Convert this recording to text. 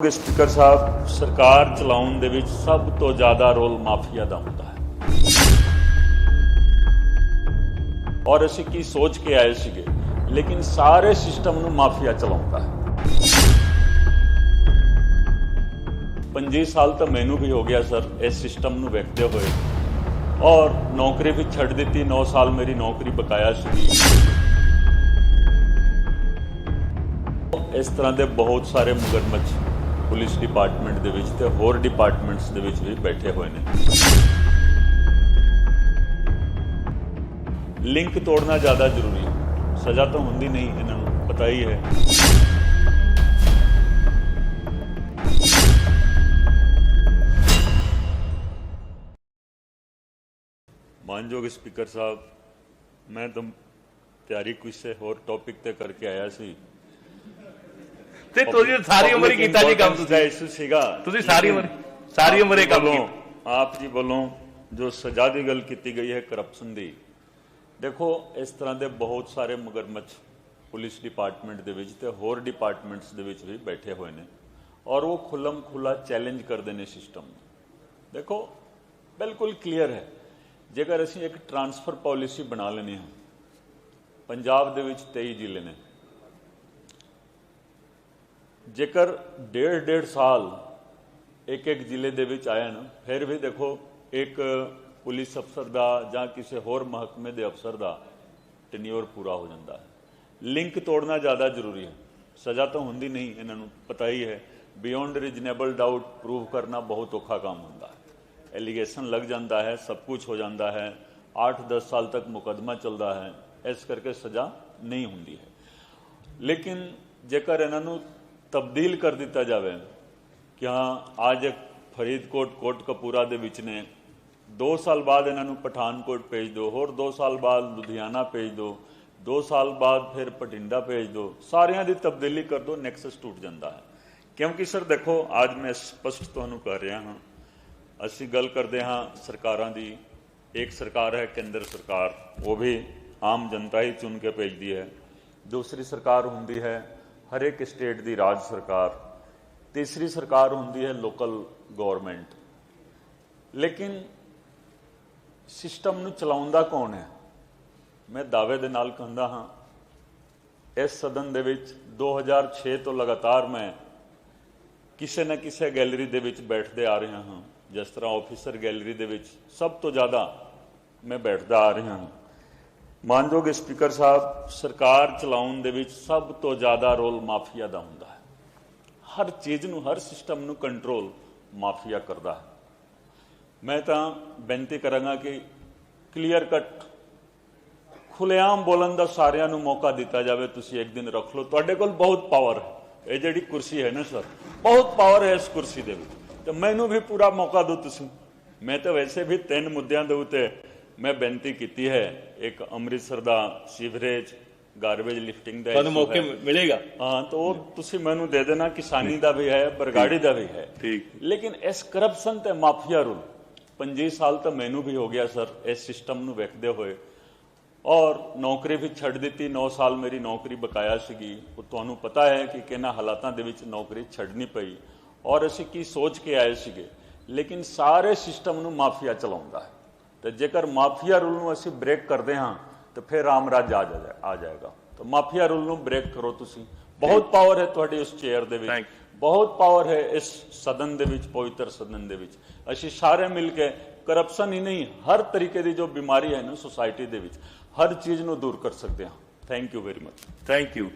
Speaker ਸਾਹਿਬ, ਸਰਕਾਰ ਚਲਾਉਣ ਦੇ ਵਿੱਚ ਸਭ ਤੋਂ ਜ਼ਿਆਦਾ ਰੋਲ ਮਾਫੀਆ ਦਾ ਹੁੰਦਾ ਹੈ। ਔਰ ਅਸੀਂ ਕੀ ਸੋਚ ਕੇ ਆਏ ਸੀਗੇ, ਲੇਕਿਨ ਸਾਰੇ ਸਿਸਟਮ ਨੂੰ ਮਾਫੀਆ ਚਲਾਉਂਦਾ ਹੈ। 25 ਸਾਲ ਤਾਂ ਮੈਨੂੰ ਵੀ ਹੋ ਗਿਆ ਸਰ, ਇਸ ਸਿਸਟਮ ਨੂੰ ਵੇਖਦੇ ਹੋਏ। ਔਰ ਨੌਕਰੀ ਵੀ ਛੱਡ ਦਿੱਤੀ 9 ਸਾਲ ਮੇਰੀ ਨੌਕਰੀ ਬਕਾਇਆ ਸੀ ਇਸ ਤਰ੍ਹਾਂ ਦੇ ਬਹੁਤ ਸਾਰੇ ਮਗਰਮੱਛ ਪੁਲਿਸ ਡਿਪਾਰਟਮੈਂਟ ਦੇ ਵਿੱਚ ਤੇ ਹੋਰ ਡਿਪਾਰਟਮੈਂਟਸ ਦੇ ਵਿੱਚ ਵੀ ਬੈਠੇ ਹੋਏ ਨੇ। ਲਿੰਕ ਤੋੜਨਾ ਜ਼ਿਆਦਾ ਜ਼ਰੂਰੀ ਸਜ਼ਾ ਤਾਂ ਹੁੰਦੀ ਨਹੀਂ, ਇਹਨਾਂ ਨੂੰ ਪਤਾ ਹੀ ਹੈ। ਮਾਨਯੋਗ ਸਪੀਕਰ ਸਾਹਿਬ, ਮੈਂ ਤਾਂ ਤਿਆਰੀ ਕਿਸੇ ਹੋਰ ਟੌਪਿਕ ਤੇ ਕਰਕੇ ਆਇਆ ਸੀ। ਤੇ ਤੁਸੀਂ ਸਾਰੀ ਉਮਰ ਹੀ ਕੀਤਾ ਜੀ ਕੰਮ ਤੁਸੀਂ। ਇਸ਼ੂ ਸੀਗਾ। ਤੁਸੀਂ ਸਾਰੀ ਉਮਰ ਸਾਰੀ ਉਮਰ ਇਹ ਕੰਮ ਕੀਤਾ। ਆਪ ਜੀ ਵੱਲੋਂ ਜੋ ਸਜ਼ਾ ਦੀ ਗੱਲ ਕੀਤੀ ਗਈ ਹੈ ਕਰਪਸ਼ਨ ਦੀ। ਦੇਖੋ ਇਸ ਤਰ੍ਹਾਂ ਦੇ ਬਹੁਤ ਸਾਰੇ ਮਗਰਮੱਛ ਪੁਲਿਸ ਡਿਪਾਰਟਮੈਂਟ ਦੇ ਵਿੱਚ ਤੇ ਹੋਰ ਡਿਪਾਰਟਮੈਂਟਸ ਦੇ ਵਿੱਚ ਵੀ ਬੈਠੇ ਹੋਏ ਨੇ ਔਰ ਉਹ ਖੁੱਲਮ ਖੁੱਲਾ ਚੈਲੰਜ ਕਰਦੇ ਨੇ ਸਿਸਟਮ ਨੂੰ। ਦੇਖੋ ਬਿਲਕੁਲ ਕਲੀਅਰ ਹੈ। ਜੇਕਰ ਅਸੀਂ ਇੱਕ ਟਰਾਂਸਫਰ ਪਾਲਿਸੀ ਬਣਾ ਲੈਨੇ ਹਾਂ ਪੰਜਾਬ ਦੇ ਵਿੱਚ 23 ਜ਼ਿਲ੍ਹੇ ਨੇ। ਜੇਕਰ ਡੇਢ ਡੇਢ ਸਾਲ ਇੱਕ ਇੱਕ ਜ਼ਿਲ੍ਹੇ ਦੇ ਵਿੱਚ ਆਏ ਨਾ ਫਿਰ ਵੀ ਦੇਖੋ ਇੱਕ ਪੁਲਿਸ ਅਫਸਰ ਦਾ ਜਾਂ ਕਿਸੇ ਹੋਰ ਮਹਿਕਮੇ ਦੇ ਅਫਸਰ ਦਾ ਟੈਨਿਓਰ ਪੂਰਾ ਹੋ ਜਾਂਦਾ ਹੈ। ਲਿੰਕ ਤੋੜਨਾ ਜ਼ਿਆਦਾ ਜ਼ਰੂਰੀ ਹੈ। ਸਜ਼ਾ ਤਾਂ ਹੁੰਦੀ ਨਹੀਂ, ਇਹਨਾਂ ਨੂੰ ਪਤਾ ਹੀ ਹੈ। ਬਿਯੋਂਡ ਰੀਜਨੇਬਲ ਡਾਊਟ ਪ੍ਰੂਵ ਕਰਨਾ ਬਹੁਤ ਔਖਾ ਕੰਮ ਹੁੰਦਾ ਹੈ। ਐਲੀਗੇਸ਼ਨ ਲੱਗ ਜਾਂਦਾ ਹੈ, ਸਭ ਕੁਝ ਹੋ ਜਾਂਦਾ ਹੈ। 8-10 ਸਾਲ ਤੱਕ ਮੁਕਦਮਾ ਚੱਲਦਾ ਹੈ। ਇਸ ਕਰਕੇ ਸਜ਼ਾ ਨਹੀਂ ਹੁੰਦੀ ਹੈ। ਲੇਕਿਨ ਜੇਕਰ ਇਹਨਾਂ ਨੂੰ ਤਬਦੀਲ ਕਰ ਦਿੱਤਾ ਜਾਵੇ ਕਿ ਹਾਂ, ਅੱਜ ਫਰੀਦਕੋਟ ਕੋਟ ਕਪੂਰਾ ਦੇ ਵਿੱਚ ਨੇ। 2 ਸਾਲ ਬਾਅਦ ਇਹਨਾਂ ਨੂੰ ਪਠਾਨਕੋਟ ਭੇਜ ਦਿਓ, ਹੋਰ 2 ਸਾਲ ਬਾਅਦ ਲੁਧਿਆਣਾ ਭੇਜ ਦਿਓ 2 ਸਾਲ ਬਾਅਦ ਫਿਰ ਪਟਿੰਡਾ ਭੇਜ ਦਿਓ। ਸਾਰਿਆਂ ਦੀ ਤਬਦੀਲੀ ਕਰ ਦਿਓ ਨੈਕਸਸ ਟੁੱਟ ਜਾਂਦਾ ਹੈ। ਕਿਉਂਕਿ ਸਰ, ਦੇਖੋ, ਅੱਜ ਮੈਂ ਸਪਸ਼ਟ ਤੁਹਾਨੂੰ ਕਰ ਰਿਹਾ ਹਾਂ। ਅਸੀਂ ਗੱਲ ਕਰਦੇ ਹਾਂ ਸਰਕਾਰਾਂ ਦੀ। ਇੱਕ ਸਰਕਾਰ ਹੈ ਕੇਂਦਰ ਸਰਕਾਰ, ਉਹ ਵੀ ਆਮ ਜਨਤਾ ਹੀ ਚੁਣ ਕੇ ਭੇਜਦੀ ਹੈ। ਦੂਸਰੀ ਸਰਕਾਰ ਹੁੰਦੀ ਹੈ ਹਰ ਇੱਕ ਸਟੇਟ ਦੀ ਰਾਜ ਸਰਕਾਰ, ਤੀਸਰੀ ਸਰਕਾਰ ਹੁੰਦੀ ਹੈ ਲੋਕਲ ਗਵਰਨਮੈਂਟ। ਲੇਕਿਨ ਸਿਸਟਮ ਨੂੰ ਚਲਾਉਂਦਾ ਕੌਣ ਹੈ? ਮੈਂ ਦਾਅਵੇ ਦੇ ਨਾਲ ਕਹਿੰਦਾ ਹਾਂ, ਇਸ ਸਦਨ ਦੇ ਵਿੱਚ 2006 ਤੋਂ ਲਗਾਤਾਰ ਮੈਂ ਕਿਸੇ ਨਾ ਕਿਸੇ ਗੈਲਰੀ ਦੇ ਵਿੱਚ ਬੈਠਦੇ ਆ ਰਿਹਾ ਹਾਂ। ਜਿਸ ਤਰ੍ਹਾਂ ਆਫੀਸਰ ਗੈਲਰੀ ਦੇ ਵਿੱਚ ਸਭ ਤੋਂ ਜ਼ਿਆਦਾ ਮੈਂ ਬੈਠਦਾ ਆ ਰਿਹਾ ਹਾਂ। ਮਾਨਯੋਗ ਸਪੀਕਰ ਸਾਹਿਬ, ਸਰਕਾਰ ਚਲਾਉਣ ਦੇ ਵਿੱਚ ਸਭ ਤੋਂ ਜ਼ਿਆਦਾ ਰੋਲ ਮਾਫੀਆ ਦਾ ਹੁੰਦਾ ਹੈ। ਹਰ ਚੀਜ਼ ਨੂੰ, ਹਰ ਸਿਸਟਮ ਨੂੰ ਕੰਟਰੋਲ ਮਾਫੀਆ ਕਰਦਾ ਹੈ। ਮੈਂ ਤਾਂ ਬੇਨਤੀ ਕਰਾਂਗਾ ਕਿ ਕਲੀਅਰ ਕੱਟ ਖੁੱਲੇਆਮ ਬੋਲਣ ਦਾ ਸਾਰਿਆਂ ਨੂੰ ਮੌਕਾ ਦਿੱਤਾ ਜਾਵੇ, ਤੁਸੀਂ ਇੱਕ ਦਿਨ ਰੱਖ ਲਓ। ਤੁਹਾਡੇ ਕੋਲ ਬਹੁਤ ਪਾਵਰ ਹੈ। ਇਹ ਜਿਹੜੀ ਕੁਰਸੀ ਹੈ ਨਾ ਸਰ, ਬਹੁਤ ਪਾਵਰ ਹੈ ਇਸ ਕੁਰਸੀ ਦੇ ਵਿੱਚ। ਤੇ ਮੈਨੂੰ ਵੀ ਪੂਰਾ ਮੌਕਾ ਦਿਓ ਤੁਸੀਂ। ਮੈਂ ਤਾਂ ਵੈਸੇ ਵੀ ਤਿੰਨ ਮੁੱਦਿਆਂ ਦੇ ਉੱਤੇ ਮੈਂ ਬੇਨਤੀ ਕੀਤੀ ਹੈ ਇੱਕ ਅੰਮ੍ਰਿਤਸਰ ਦਾ ਸੀਵਰੇਜ ਗਾਰਬੇਜ ਲਿਫਟਿੰਗ ਦਾ ਤੁਹਾਨੂੰ ਮੌਕੇ। ਮਿਲੇਗਾ। ਹਾਂ ਤਾਂ ਉਹ ਤੁਸੀਂ ਮੈਨੂੰ ਦੇ ਦੇਣਾ ਕਿਸਾਨੀ ਦਾ ਵੀ ਹੈ ਬਰਗਾੜੀ ਦਾ ਵੀ ਹੈ। ਠੀਕ। ਲੇਕਿਨ ਇਸ ਕਰਪਸ਼ਨ ਤੇ ਮਾਫੀਆ ਰੂਲ 25 ਸਾਲ ਤਾਂ ਮੈਨੂੰ ਵੀ ਹੋ ਗਿਆ ਸਰ ਇਸ ਸਿਸਟਮ ਨੂੰ ਵੇਖਦੇ ਹੋਏ। ਔਰ ਨੌਕਰੀ ਵੀ ਛੱਡ ਦਿੱਤੀ 9 ਸਾਲ ਮੇਰੀ ਨੌਕਰੀ ਬਕਾਇਆ ਸੀਗੀ। ਉਹ ਤੁਹਾਨੂੰ ਪਤਾ ਹੈ ਕਿ ਕਿਹਨਾਂ ਹਾਲਾਤਾਂ ਦੇ ਵਿੱਚ ਨੌਕਰੀ ਛੱਡਣੀ ਪਈ। ਔਰ ਅਸੀਂ ਕੀ ਸੋਚ ਕੇ ਆਏ ਸੀਗੇ। ਲੇਕਿਨ ਸਾਰੇ ਸਿਸਟਮ ਨੂੰ ਮਾਫੀਆ ਚਲਾਉਂਦਾ ਹੈ। ਤੇ ਜੇਕਰ ਮਾਫੀਆ ਰੂਲ ਨੂੰ ਅਸੀਂ ਬ੍ਰੇਕ ਕਰਦੇ ਹਾਂ ਤਾਂ ਫਿਰ ਰਾਮਰਾਜ ਆ ਜਾਏ ਆ ਜਾਏਗਾ। ਤਾਂ ਮਾਫੀਆ ਰੂਲ ਨੂੰ ਬ੍ਰੇਕ ਕਰੋ ਤੁਸੀਂ। ਬਹੁਤ ਪਾਵਰ ਹੈ ਤੁਹਾਡੀ ਉਸ ਚੇਅਰ ਦੇ ਵਿੱਚ। ਬਹੁਤ ਪਾਵਰ ਹੈ ਇਸ ਸਦਨ ਦੇ ਵਿੱਚ ਪਵਿੱਤਰ ਸਦਨ ਦੇ ਵਿੱਚ। ਅਸੀਂ ਸਾਰੇ ਮਿਲ ਕੇ ਕਰਪਸ਼ਨ ਹੀ ਨਹੀਂ ਹਰ ਤਰੀਕੇ ਦੀ ਜੋ ਬਿਮਾਰੀ ਹੈ ਨਾ ਸੋਸਾਇਟੀ ਦੇ ਵਿੱਚ ਹਰ ਚੀਜ਼ ਨੂੰ ਦੂਰ ਕਰ ਸਕਦੇ ਹਾਂ। Thank you very much thank you